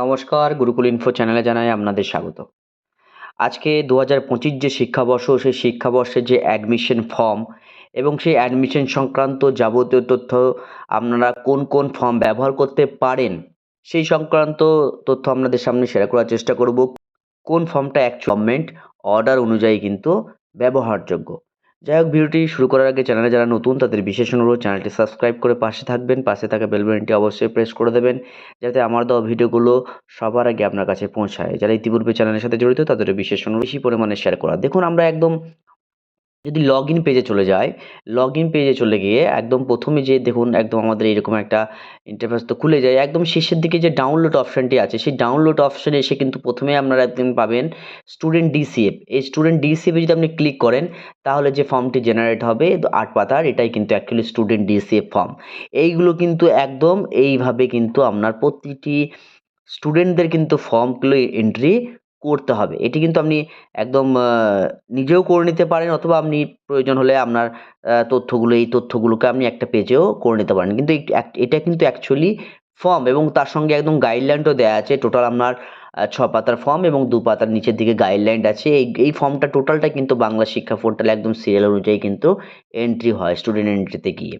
নমস্কার, গুরুকুল ইনফো চ্যানেলে জানাই আপনাদের স্বাগত। আজকে দু হাজার পঁচিশ যে শিক্ষাবর্ষ, সেই শিক্ষাবর্ষের যে অ্যাডমিশন ফর্ম এবং সেই অ্যাডমিশন সংক্রান্ত যাবতীয় তথ্য আপনারা কোন কোন ফর্ম ব্যবহার করতে পারেন, সেই সংক্রান্ত তথ্য আপনাদের সামনে শেয়ার করার চেষ্টা করব। কোন ফর্মটা গভর্নমেন্ট অর্ডার অনুযায়ী কিন্তু ব্যবহারযোগ্য। যাই হোক, ভিডিওটি শুরু করার আগে চ্যানেলে যারা নতুন, তাদের বিশেষ অনুরোধ, চ্যানেলটি সাবস্ক্রাইব করে পাশে থাকবেন। পাশে থাকা বেল বাটনটি অবশ্যই প্রেস করে দেবেন, যাতে আমার দেওয়া ভিডিওগুলো সবার আগে আপনার কাছে পৌঁছায়। যারা ইতিপূর্বে চ্যানেলের সাথে জড়িত তাদের বিশেষ অনুরোধ, বেশি পরিমাণে শেয়ার করা। দেখুন, আমরা একদম যদি লগ ইন পেজে চলে যাই লগ ইন পেজে চলে গিয়ে একদম প্রথমে যে দেখুন, একদম আমাদের এরকম একটা ইন্টারফেস তো খুলে যায়, একদম শেষের দিকে যে ডাউনলোড অপশানটি আছে, সেই ডাউনলোড অপশানে এসে কিন্তু প্রথমে আপনারা একদম পাবেন স্টুডেন্ট ডিসিএফ এই স্টুডেন্ট ডিসিএফে যদি আপনি ক্লিক করেন, তাহলে যে ফর্মটি জেনারেট হবে আট পাতার, এটাই কিন্তু অ্যাকচুয়ালি স্টুডেন্ট ডিসিএফ ফর্ম এইগুলো কিন্তু একদম এইভাবে কিন্তু আপনার প্রতিটি স্টুডেন্টদের কিন্তু ফর্মগুলো এন্ট্রি করতে হবে। এটি কিন্তু আপনি একদম নিজেও করে নিতে পারেন অথবা আপনি প্রয়োজন হলে আপনার তথ্যগুলো, এই তথ্যগুলোকে আপনি একটা পেজেও করে নিতে পারেন। কিন্তু এটা কিন্তু অ্যাকচুয়ালি ফর্ম এবং তার সঙ্গে একদম গাইডলাইনও দেওয়া আছে। টোটাল আপনার ছ পাতার ফর্ম এবং দু পাতার নিচের দিকে গাইডলাইন আছে। এই এই ফর্মটা টোটালটা কিন্তু বাংলা শিক্ষা পোর্টালে একদম সিরিয়াল অনুযায়ী কিন্তু এন্ট্রি হয় স্টুডেন্ট এন্ট্রিতে গিয়ে।